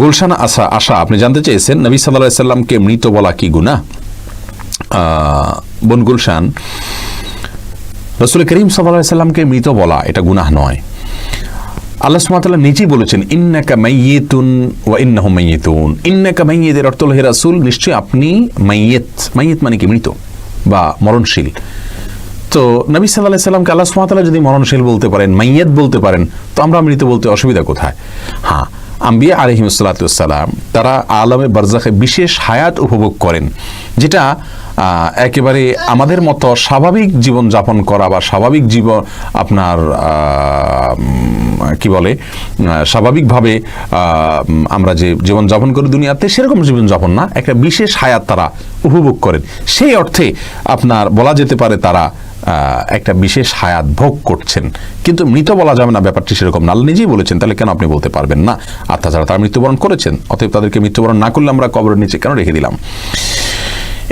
গুলশান আশা আশা আপনি জানতে চেয়েছেন, নবী সাল্লাহ সাল্লামকে মৃত বলা কি গুণা বোন গুলশান, রসুল করিম সাল্লাহ সাল্লামকে মৃত বলা এটা গুনাহ নয়। আল্লাহ সুমাতাল্লাহ নিজেই বলেছেন, ইন্নাকা মাইয়েতুন ওয়া ইন্নাহু মাইয়েতুন। ইন্নাকা মাইয়েদের অর্থ হে রাসূল, নিশ্চয়ই আপনি মাইয়েত মাইয়েত মানে কি, মৃত বা মরণশীল। তো নবী সাল্লাহ সাল্লামকে আল্লাহ সুমাতাল্লাহ যদি মরণশীল বলতে পারেন, মাইয়েত বলতে পারেন, তো আমরা মৃত বলতে অসুবিধা কোথায়? হ্যাঁ আম্বিয়া আলহিমসাল্লাতাম তারা আলমে বারজাখে বিশেষ হায়াত উপভোগ করেন, যেটা একেবারে আমাদের মতো স্বাভাবিক জীবন যাপন করা বা স্বাভাবিক জীবন আপনার কি বলে স্বাভাবিকভাবে আমরা যে জীবন যাপন করি দুনিয়াতে, সেরকম জীবন যাপন না, একটা বিশেষ হায়াত তারা উপভোগ করেন। সেই অর্থে আপনার, বলা যেতে পারে তারা একটা বিশেষ হায়াত ভোগ করছেন। কিন্তু মৃত বলা যাবে না, ব্যাপারটি সেরকম না। আল্লাহ নিজেই বলেছেন, তাহলে কেন আপনি বলতে পারবেন না? আর তাছাড়া তারা মৃত্যুবরণ করেছেন, অতএব তাদেরকে মৃত্যুবরণ না করলে আমরা কবরের নিচে কেন রেখে দিলাম?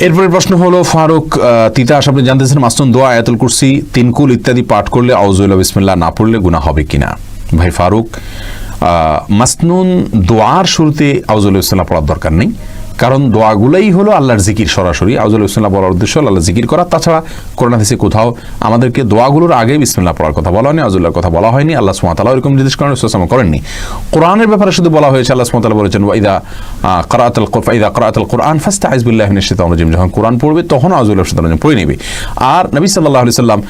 এরপরের প্রশ্ন হলো, ফারুক তিতাস আপনি জানতেছেন মাস্তুন দোয়া, আয়াতুল কুরসি তিনকুল ইত্যাদি পাঠ করলে আউজুল্লাহ বিসমিল্লাহ না পড়লে গুণা হবে কিনা? ভাই ফারুক মাসনুন দোয়ার শুরুতে আউজুল্লাহ ইসলাম পড়ার দরকার নেই। কারণ দোয়াগুলোই হলো আল্লাহর জিকির সরাসরি। আউজুল্লাহ ইসলাম বলার উদ্দেশ্য আল্লাহ জিকির করা। তাছাড়া করোনা দেশে কোথাও আমাদেরকে দোয়াগুলোর আগে বিসমিল্লাহ পড়ার কথা বলা হয়নি, আউজুল্লাহর কথা বলা হয়নি। আল্লাহ সুমাতালা এরকম নির্দেশ করেন সুসাম করেননি। কোরআনের ব্যাপারে শুধু বলা হয়েছে, আল্লাহ সুমাতালা বলেছেন ওয়াইদা করাতাল ফাইদা করাতাল কোরআন ফাস্তা আইজবিল্লাহ নিশ্চিত রাজিম। যখন কোরআন পড়বে, তখন আউজুল্লাহ শৈতান পড়ে নেবে। আর নবী সাল্লাহ আলি সাল্লাম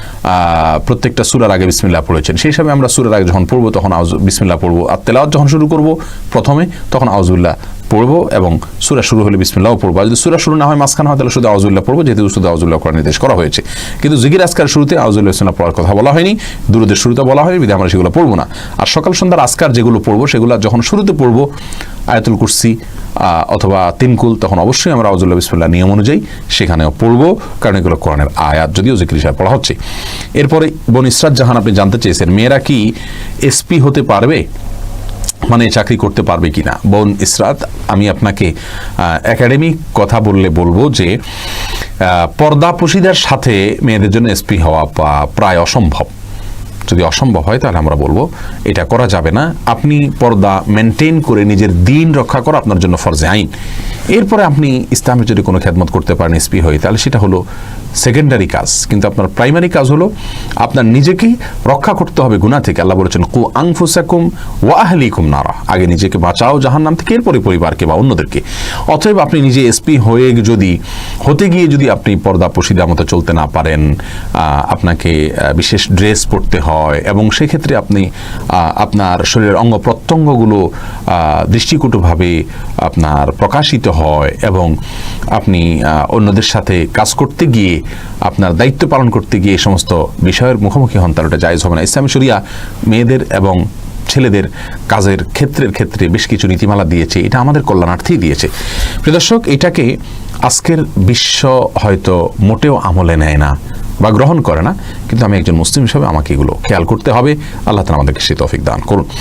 প্রত্যেকটা সুরার আগে বিসমিল্লাহ পড়েছেন। সেই হিসাবে আমরা সুরার আগে যখন পড়ব, তখন আউজ, বিসমিল্লাহ পড়ব। আর তেলাওয়াত যখন শুরু করব প্রথমে, তখন আউজুল্লাহ পড়ব এবং সুরা শুরু হলে বিসমিল্লাও পড়ব। আর যদি সুরা শুরু না হয়, মাঝখানে হয়, তাহলে শুধু আউজুল্লাহ পড়ব, যেহেতু শুধু আউজুল্লাহ করার নির্দেশ করা হয়েছে। কিন্তু জিগির আজকার শুরুতে আউজুল্লাহ ইসলাম পড়ার কথা বলা হয়নি, দুরুদের শুরুতে বলা হয়নি বিধে আমরা সেগুলো পড়ব না। আর সকাল সন্ধ্যার আজকার যেগুলো পড়ব, সেগুলো যখন শুরুতে পড়ব, আয়াতুল কুরসি অথবা তিনকুল, তখন অবশ্যই আমরা আউজুল্লাহ বিসমিল্লাহ নিয়ম অনুযায়ী সেখানেও পড়ব, কারণ এগুলো কোরআনের আয়াত, যদিও জিকির হিসাবে পড়া হচ্ছে। এরপরে বোন ইসরাত জাহান, আপনি জানতে চেয়েছেন, মেয়েরা কি এসপি হতে পারবে? মানে চাকরি করতে পারবে কিনা। বোন ইসরাত, আমি আপনাকে একাডেমিক কথা বললে বলব যে পর্দা সাথে মেয়েদের জন্য এসপি হওয়া প্রায় অসম্ভব। যদি অসম্ভব হয় তাহলে আমরা বলব, এটা করা যাবে না। আপনি পর্দা মেনটেন করে নিজের দিন রক্ষা করা আপনার জন্য ফরজে আইন। এরপরে আপনি ইসলামের যদি কোনো খেদমত করতে পারেন এসপি হয়ে, তাহলে সেটা হলো সেকেন্ডারি কাজ, কিন্তু আপনার প্রাইমারি কাজ হলো আপনার নিজেকেই রক্ষা করতে হবে গুনাহ থেকে। আল্লাহ বলেছেন, কু আংফুসাকুম ওয়া আহলিকুম নারা। আগে নিজেকে বাঁচাও জাহান্নাম থেকে, এরপরে পরিবারকে বা অন্যদেরকে। অতএব আপনি নিজে এসপি হয়ে যদি, হতে গিয়ে যদি আপনি পর্দা পশিদা মতো চলতে না পারেন আপনাকে বিশেষ ড্রেস পরতে হয়, এবং সেক্ষেত্রে আপনি আপনার শরীরের অঙ্গ প্রত্যঙ্গগুলো দৃষ্টিকটুভাবে আপনার প্রকাশিত হয়, এবং আপনি অন্যদের সাথে কাজ করতে গিয়ে আপনার দায়িত্ব পালন করতে গিয়ে সমস্ত বিষয়ের মুখোমুখি হন তাহলে ওটা জায়জ হবে না। ইসলামী শরিয়া মেয়েদের এবং ছেলেদের কাজের ক্ষেত্রের ক্ষেত্রে বেশ কিছু নীতিমালা দিয়েছে। এটা আমাদের কল্যাণার্থেই দিয়েছে। প্রিয় দর্শক, এটাকে আজকের বিশ্ব হয়তো মোটেও আমলে নেয় না বা গ্রহণ করে না। কিন্তু আমি একজন মুসলিম হিসাবে আমাকে এগুলো খেয়াল করতে হবে। আল্লাহ তালা আমাদেরকে সে তৌফিক দান করুন।